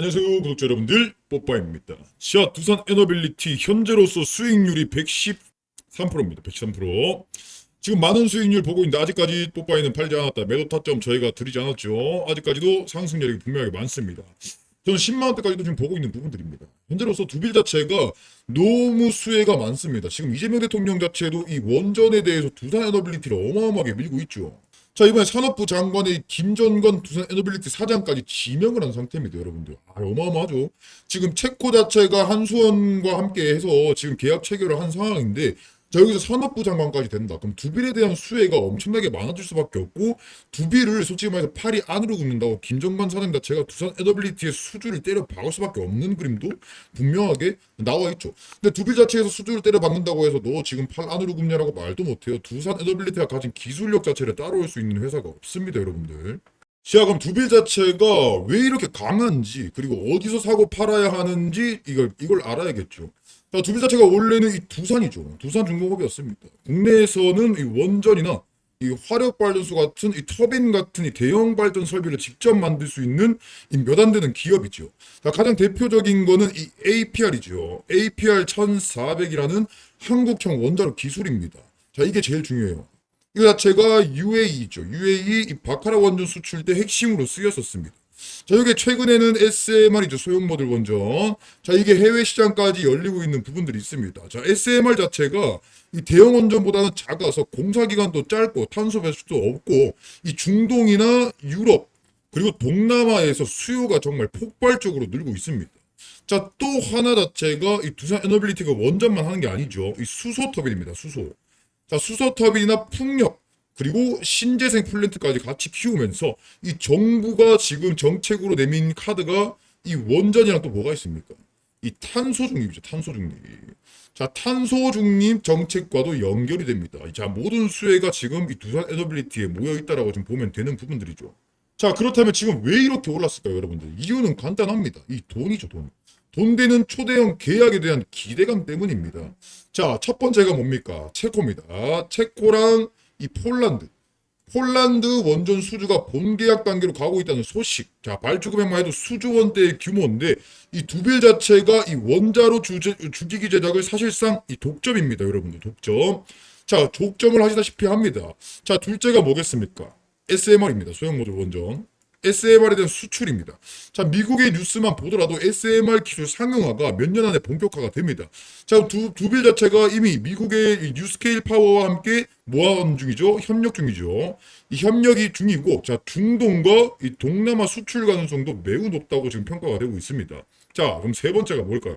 안녕하세요 구독자 여러분들. 뽀빠입니다. 자 두산 에너빌리티 현재로서 수익률이 113%입니다. 113% 지금 많은 수익률 보고 있는데 아직까지 뽀빠이는 팔지 않았다. 매도 타점 저희가 드리지 않았죠. 아직까지도 상승률이 분명하게 많습니다. 저는 10만원대까지도 지금 보고 있는 부분들입니다. 현재로서 두 빌 자체가 너무 수혜가 많습니다. 지금 이재명 대통령 자체도 이 원전에 대해서 두산 에너빌리티를 어마어마하게 밀고 있죠 자 이번에 산업부 장관의 김전건 두산 에너빌리티 사장까지 지명을 한 상태입니다 여러분들. 아 어마어마하죠. 지금 체코 자체가 한수원과 함께 해서 지금 계약 체결을 한 상황인데 자 여기서 산업부 장관까지 된다. 그럼 두빌에 대한 수혜가 엄청나게 많아질 수밖에 없고 두빌을 솔직히 말해서 팔이 안으로 굽는다고 김정관 사장 자체가 두산 에너빌리티의 수주를 때려 박을 수밖에 없는 그림도 분명하게 나와 있죠. 근데 두빌 자체에서 수주를 때려 박는다고 해서 너 지금 팔 안으로 굽냐라고 말도 못해요. 두산 에너빌리티가 가진 기술력 자체를 따라올 수 있는 회사가 없습니다 여러분들 자 그럼 두빌 자체가 왜 이렇게 강한지 그리고 어디서 사고 팔아야 하는지 이걸 이걸 알아야겠죠. 자 두빌 자체가 원래는 이 두산이죠. 두산 중공업이었습니다. 국내에서는 이 원전이나 이 화력 발전소 같은 이 터빈 같은 이 대형 발전 설비를 직접 만들 수 있는 이몇안 되는 기업이죠. 자 가장 대표적인 거는 이 APR이죠. APR 1400이라는 한국형 원자로 기술입니다. 자 이게 제일 중요해요. 이 자체가 UAE죠. UAE 이 바카라 원전 수출 때 핵심으로 쓰였었습니다. 자, 이게 최근에는 SMR이죠. 소형 모듈 원전. 자, 이게 해외 시장까지 열리고 있는 부분들이 있습니다. 자, SMR 자체가 이 대형 원전보다는 작아서 공사 기간도 짧고 탄소 배출도 없고 이 중동이나 유럽 그리고 동남아에서 수요가 정말 폭발적으로 늘고 있습니다. 자, 또 하나 자체가 이 두산 에너빌리티가 원전만 하는 게 아니죠. 이 수소 터빈입니다. 수소. 자, 수소 터빈이나 풍력 그리고 신재생 플랜트까지 같이 키우면서 이 정부가 지금 정책으로 내민 카드가 이 원전이랑 또 뭐가 있습니까? 이 탄소 중립이죠. 탄소 중립. 자, 탄소 중립 정책과도 연결이 됩니다. 자, 모든 수혜가 지금 이 두산 에너빌리티에 모여 있다라고 좀 보면 되는 부분들이죠. 자, 그렇다면 지금 왜 이렇게 올랐을까요, 여러분들? 이유는 간단합니다. 이 돈이죠, 돈. 돈 되는 초대형 계약에 대한 기대감 때문입니다. 자, 첫 번째가 뭡니까? 체코입니다. 체코랑 이 폴란드. 폴란드 원전 수주가 본계약 단계로 가고 있다는 소식. 자, 발주 금액만 해도 수조 원대의 규모인데 이 두 빌 자체가 이 원자로 주제, 주기기 제작을 사실상 이 독점입니다, 여러분들. 독점. 자, 독점을 하시다시피 합니다. 자, 둘째가 뭐겠습니까? SMR입니다. 소형 모듈 원전. SMR에 대한 수출입니다. 자, 미국의 뉴스만 보더라도 SMR 기술 상용화가 몇 년 안에 본격화가 됩니다. 자, 두, 두 빌 자체가 이미 미국의 이 뉴스케일 파워와 함께 모함 중이죠. 협력 중이죠. 이 협력이 중이고, 자, 중동과 이 동남아 수출 가능성도 매우 높다고 지금 평가가 되고 있습니다. 자, 그럼 세 번째가 뭘까요?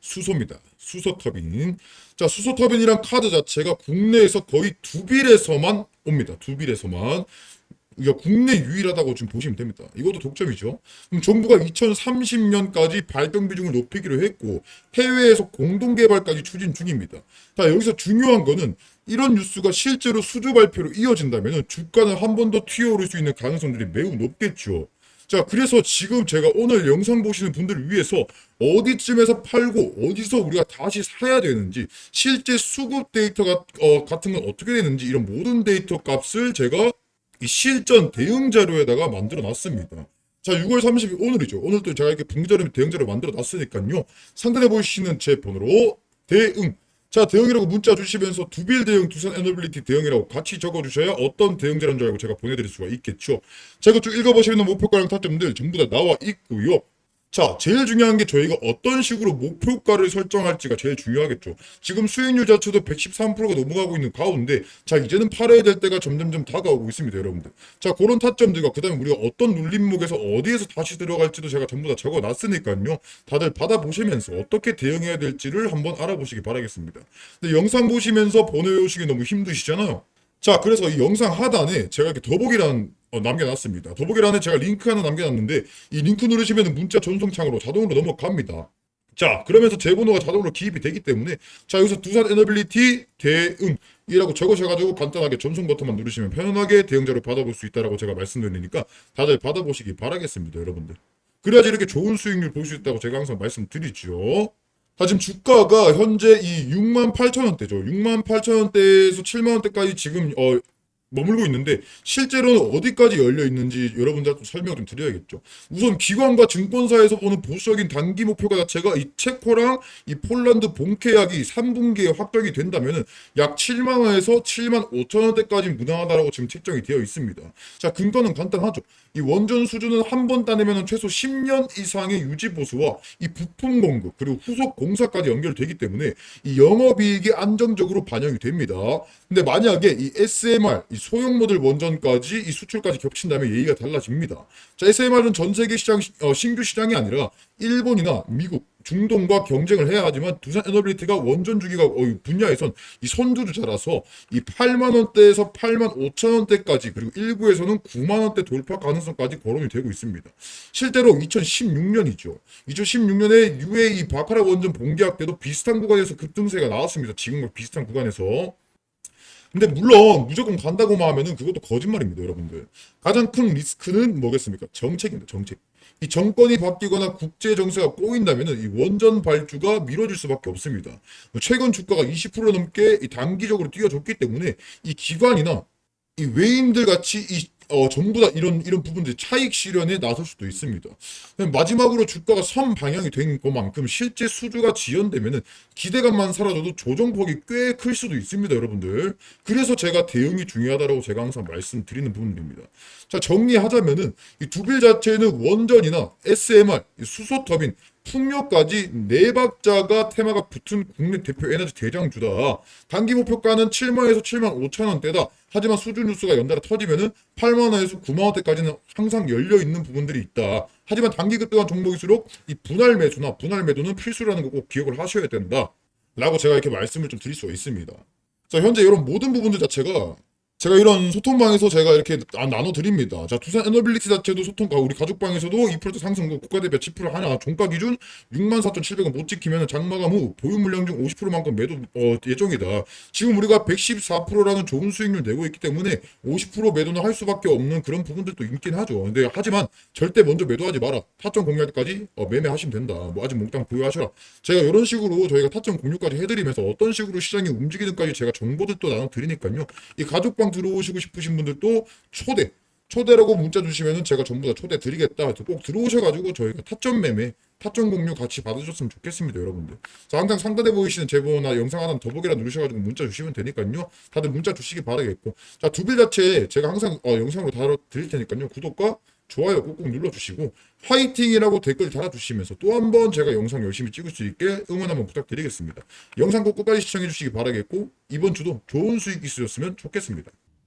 수소입니다. 수소 터빈. 자, 수소 터빈이란 카드 자체가 국내에서 거의 두 빌에서만 옵니다. 두 빌에서만. 이게 국내 유일하다고 지금 보시면 됩니다. 이것도 독점이죠. 그럼 정부가 2030년까지 발병 비중을 높이기로 했고 해외에서 공동 개발까지 추진 중입니다. 자, 여기서 중요한 거는 이런 뉴스가 실제로 수주 발표로 이어진다면 주가는 한 번 더 튀어오를 수 있는 가능성들이 매우 높겠죠. 자, 그래서 지금 제가 오늘 영상 보시는 분들을 위해서 어디쯤에서 팔고 어디서 우리가 다시 사야 되는지 실제 수급 데이터가 어, 같은 건 어떻게 되는지 이런 모든 데이터 값을 제가 이 실전 대응 자료에다가 만들어 놨습니다. 자, 6월 30일 오늘이죠. 오늘 또 제가 이렇게 분기자료 대응 자료 만들어 놨으니까요. 상단에 보이시는 제 번호로 대응. 자, 대응이라고 문자 주시면서 두빌 대응, 두산 에너빌리티 대응이라고 같이 적어주셔야 어떤 대응 자료인 줄 알고 제가 보내드릴 수가 있겠죠. 자, 이거 쭉 읽어보시면 목표가랑 타점들 전부 다 나와 있고요. 자, 제일 중요한 게 저희가 어떤 식으로 목표가를 설정할지가 제일 중요하겠죠. 지금 수익률 자체도 113%가 넘어가고 있는 가운데, 자, 이제는 팔아야 될 때가 점점점 다가오고 있습니다, 여러분들. 자, 그런 타점들과, 그 다음에 우리가 어떤 눌림목에서 어디에서 다시 들어갈지도 제가 전부 다 적어 놨으니까요. 다들 받아 보시면서 어떻게 대응해야 될지를 한번 알아보시기 바라겠습니다. 근데 영상 보시면서 번호 외우시기 너무 힘드시잖아요. 자, 그래서 이 영상 하단에 제가 이렇게 더보기란 어, 남겨놨습니다. 더보기란에 제가 링크 하나 남겨놨는데 이 링크 누르시면 문자 전송창으로 자동으로 넘어갑니다. 자, 그러면서 제 번호가 자동으로 기입이 되기 때문에 자, 여기서 두산 에너빌리티 대응이라고 적으셔가지고 간단하게 전송 버튼만 누르시면 편안하게 대응자료 받아볼 수 있다라고 제가 말씀드리니까 다들 받아보시기 바라겠습니다, 여러분들. 그래야지 이렇게 좋은 수익률 볼 수 있다고 제가 항상 말씀드리죠. 자, 지금 주가가 현재 이 6만 8천 원대죠. 6만 8천 원대에서 7만 원대까지 지금 어 머물고 있는데 실제로는 어디까지 열려 있는지 여러분들 좀 설명 좀 드려야겠죠. 우선 기관과 증권사에서 보는 보수적인 단기 목표가 자체가 이 체코랑 이 폴란드 본계약이 3분기에 확정이 된다면은 약 7만 원에서 7만 5천 원대까지 무난하다라고 지금 책정이 되어 있습니다. 자 근거는 간단하죠. 이 원전 수준은 한 번 따내면 최소 10년 이상의 유지 보수와 이 부품 공급 그리고 후속 공사까지 연결되기 때문에 이 영업이익이 안정적으로 반영이 됩니다. 근데 만약에 이 SMR 이 소형 모델 원전까지 이 수출까지 겹친다면 얘기가 달라집니다. 자 SMR은 전 세계 시장 어, 신규 시장이 아니라 일본이나 미국 중동과 경쟁을 해야 하지만 두산 에너빌리티가 원전 주기가 어, 분야에선 이 선두주자라서 이 8만 원대에서 8만 5천 원대까지 그리고 일부에서는 9만 원대 돌파 가능성까지 거론이 되고 있습니다. 실제로 2016년이죠. 2016년에 UAE 바카라 원전 본계약 때도 비슷한 구간에서 급등세가 나왔습니다. 지금과 비슷한 구간에서. 근데 물론 무조건 간다고만 하면은 그것도 거짓말입니다, 여러분들. 가장 큰 리스크는 뭐겠습니까? 정책입니다, 정책. 이 정권이 바뀌거나 국제 정세가 꼬인다면은 이 원전 발주가 미뤄질 수밖에 없습니다. 최근 주가가 20% 넘게 이 단기적으로 뛰어줬기 때문에 이 기관이나 이 외인들 같이 이 어, 전부 다 이런 이런 부분들 차익 실현에 나설 수도 있습니다. 마지막으로 주가가 선 방향이 된 것만큼 실제 수주가 지연되면은 기대감만 사라져도 조정폭이 꽤 클 수도 있습니다, 여러분들. 그래서 제가 대응이 중요하다고 제가 항상 말씀드리는 부분입니다. 자 정리하자면은 이 두 빌 자체는 원전이나 SMR, 이 수소 터빈, 풍력까지 네 박자가 테마가 붙은 국내 대표 에너지 대장주다. 단기 목표가는 7만에서 7만 5천 원대다. 하지만 수주 뉴스가 연달아 터지면은 8만 원에서 9만 원대까지는 항상 열려 있는 부분들이 있다. 하지만 단기 급등한 종목일수록 이 분할 매수나 분할 매도는 필수라는 거 꼭 기억을 하셔야 된다. 라고 제가 이렇게 말씀을 좀 드릴 수가 있습니다. 자, 현재 이런 모든 부분들 자체가 제가 이런 소통방에서 제가 이렇게 나- 나눠드립니다. 자, 두산 에너빌리티 자체도 소통가, 우리 가족방에서도 2% 상승, 국가 대비 10% 하나, 종가 기준 64,700원 못 지키면 장마감 후 보유 물량 중 50%만큼 매도 어, 예정이다. 지금 우리가 114%라는 좋은 수익률 내고 있기 때문에 50% 매도는 할 수밖에 없는 그런 부분들도 있긴 하죠. 근데 하지만 절대 먼저 매도하지 마라. 타점 공유할 때까지 어, 매매하시면 된다. 뭐 아직 몽땅 보유하셔라. 제가 이런 식으로 저희가 타점 공유까지 해드리면서 어떤 식으로 시장이 움직이는까지 제가 정보들도 나눠드리니까요. 이 가족방 들어오시고 싶으신 분들도 초대 초대라고 문자 주시면은 제가 전부 다 초대 드리겠다. 꼭 들어오셔가지고 저희가 타점 매매, 타점 공유 같이 받으셨으면 좋겠습니다, 여러분들. 자, 항상 상단에 보이시는 제보나 영상 하나 더 보기라 누르셔가지고 문자 주시면 되니까요. 다들 문자 주시기 바라겠고. 자, 두빌 자체 제가 항상 어, 영상으로 다뤄 드릴 테니까요. 구독과 좋아요 꼭꼭 눌러주시고 화이팅이라고 댓글 달아주시면서 또 한 번 제가 영상 열심히 찍을 수 있게 응원 한번 부탁드리겠습니다. 영상 꼭 끝까지 시청해 주시기 바라겠고 이번 주도 좋은 수익 있으셨으면 좋겠습니다.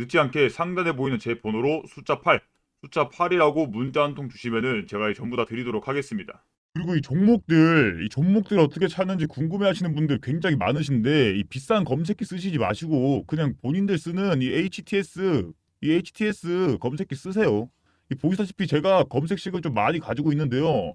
늦지 않게 상단에 보이는 제 번호로 숫자 8, 숫자 8이라고 문자 한 통 주시면은 제가 전부 다 드리도록 하겠습니다. 그리고 이 종목들, 이 종목들 어떻게 찾는지 궁금해하시는 분들 굉장히 많으신데 이 비싼 검색기 쓰시지 마시고 그냥 본인들 쓰는 이 HTS, 이 HTS 검색기 쓰세요. 이 보시다시피 제가 검색식을 좀 많이 가지고 있는데요.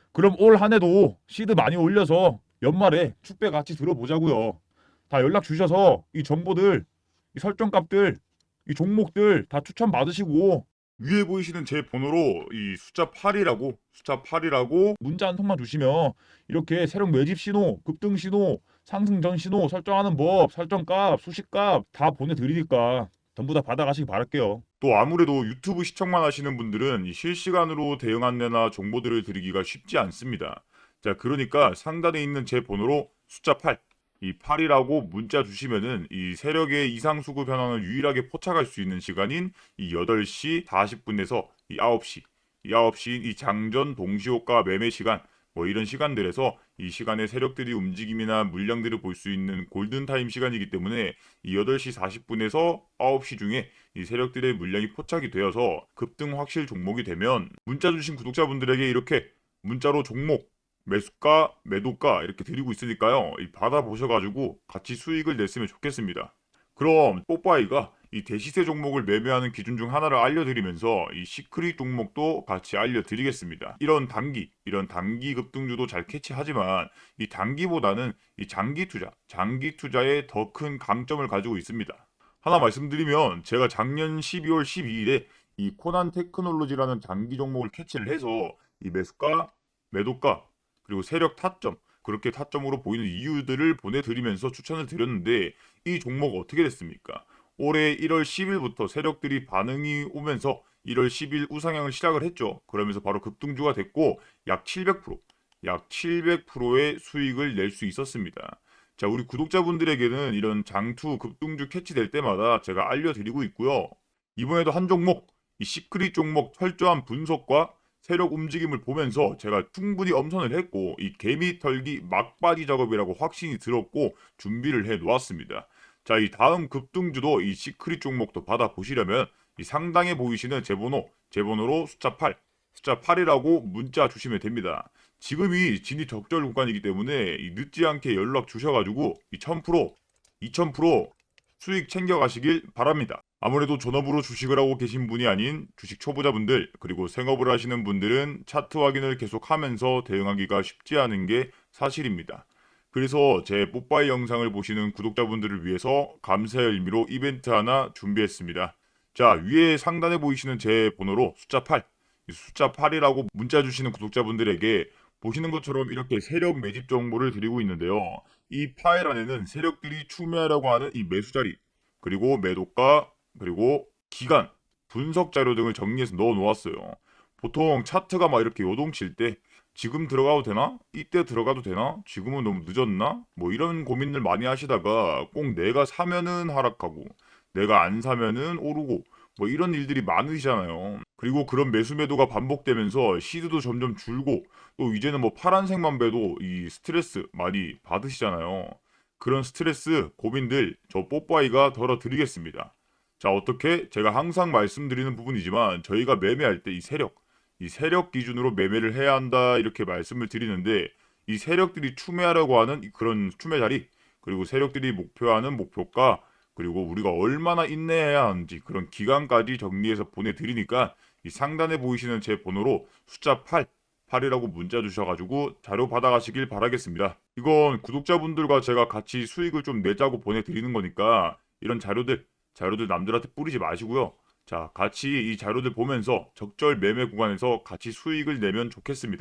그럼 올 한 해도 시드 많이 올려서 연말에 축배 같이 들어보자고요. 다 연락 주셔서 이 정보들, 이 설정값들, 이 종목들 다 추천 받으시고 위에 보이시는 제 번호로 이 숫자 8이라고 숫자 8이라고 문자 한 통만 주시면 이렇게 새롭 매집 신호, 급등 신호, 상승 전 신호 설정하는 법, 설정값, 수식값 다 보내드리니까 전부 다 받아가시기 바랄게요. 또 아무래도 유튜브 시청만 하시는 분들은 이 실시간으로 대응 안내나 정보들을 드리기가 쉽지 않습니다. 자, 그러니까 상단에 있는 제 번호로 숫자 8, 이 8이라고 문자 주시면은 이 세력의 이상수급 현황을 유일하게 포착할 수 있는 시간인 이 8시 40분에서 이 9시, 이 9시 이 장전 동시호가 매매 시간 뭐 이런 시간들에서 이 시간에 세력들이 움직임이나 물량들을 볼 수 있는 골든타임 시간이기 때문에 이 8시 40분에서 9시 중에 이 세력들의 물량이 포착이 되어서 급등 확실 종목이 되면 문자 주신 구독자분들에게 이렇게 문자로 종목 매수가 매도가 이렇게 드리고 있으니까요 이 받아보셔가지고 같이 수익을 냈으면 좋겠습니다 그럼 뽀빠이가 이 대시세 종목을 매매하는 기준 중 하나를 알려드리면서 이 시크릿 종목도 같이 알려드리겠습니다. 이런 단기, 이런 단기 급등주도 잘 캐치하지만 이 단기보다는 이 장기 투자, 장기 투자에 더 큰 강점을 가지고 있습니다. 하나 말씀드리면 제가 작년 12월 12일에 이 코난 테크놀로지라는 장기 종목을 캐치를 해서 이 매수가, 매도가 그리고 세력 타점 그렇게 타점으로 보이는 이유들을 보내드리면서 추천을 드렸는데 이 종목 어떻게 됐습니까? 올해 1월 10일부터 세력들이 반응이 오면서 1월 10일 우상향을 시작을 했죠. 그러면서 바로 급등주가 됐고 약 700%, 약 700%의 수익을 낼 수 있었습니다. 자, 우리 구독자분들에게는 이런 장투 급등주 캐치될 때마다 제가 알려드리고 있고요. 이번에도 한 종목, 이 시크릿 종목 철저한 분석과 세력 움직임을 보면서 제가 충분히 엄선을 했고 이 개미 털기 막바지 작업이라고 확신이 들었고 준비를 해 놓았습니다. 자, 이 다음 급등주도 이 시크릿 종목도 받아보시려면 이 상단에 보이시는 제 번호, 제 번호로 숫자 8, 숫자 8이라고 문자 주시면 됩니다. 지금이 진입 적절 구간이기 때문에 이 늦지 않게 연락 주셔가지고 이 1000%, 2000% 수익 챙겨가시길 바랍니다. 아무래도 전업으로 주식을 하고 계신 분이 아닌 주식 초보자분들 그리고 생업을 하시는 분들은 차트 확인을 계속하면서 대응하기가 쉽지 않은 게 사실입니다. 그래서 제 뽀빠이 영상을 보시는 구독자분들을 위해서 감사의 의미로 이벤트 하나 준비했습니다. 자, 위에 상단에 보이시는 제 번호로 숫자 8, 이 숫자 8이라고 문자 주시는 구독자분들에게 보시는 것처럼 이렇게 세력 매집 정보를 드리고 있는데요. 이 파일 안에는 세력들이 추매하려고 하는 이 매수 자리, 그리고 매도가, 그리고 기간, 분석 자료 등을 정리해서 넣어 놓았어요. 보통 차트가 막 이렇게 요동칠 때 지금 들어가도 되나? 이때 들어가도 되나? 지금은 너무 늦었나? 뭐 이런 고민을 많이 하시다가 꼭 내가 사면은 하락하고 내가 안 사면은 오르고 뭐 이런 일들이 많으시잖아요. 그리고 그런 매수 매도가 반복되면서 시드도 점점 줄고 또 이제는 뭐 파란색만 배도 이 스트레스 많이 받으시잖아요. 그런 스트레스 고민들 저 뽀빠이가 덜어드리겠습니다. 자 어떻게 제가 항상 말씀드리는 부분이지만 저희가 매매할 때 이 세력 이 세력 기준으로 매매를 해야 한다 이렇게 말씀을 드리는데 이 세력들이 추매하려고 하는 이 그런 추매 자리 그리고 세력들이 목표하는 목표가 그리고 우리가 얼마나 인내해야 하는지 그런 기간까지 정리해서 보내드리니까 이 상단에 보이시는 제 번호로 숫자 8 8이라고 문자 주셔가지고 자료 받아가시길 바라겠습니다. 이건 구독자분들과 제가 같이 수익을 좀 내자고 보내드리는 거니까 이런 자료들 자료들 남들한테 뿌리지 마시고요. 자, 같이 이 자료들 보면서 적절 매매 구간에서 같이 수익을 내면 좋겠습니다.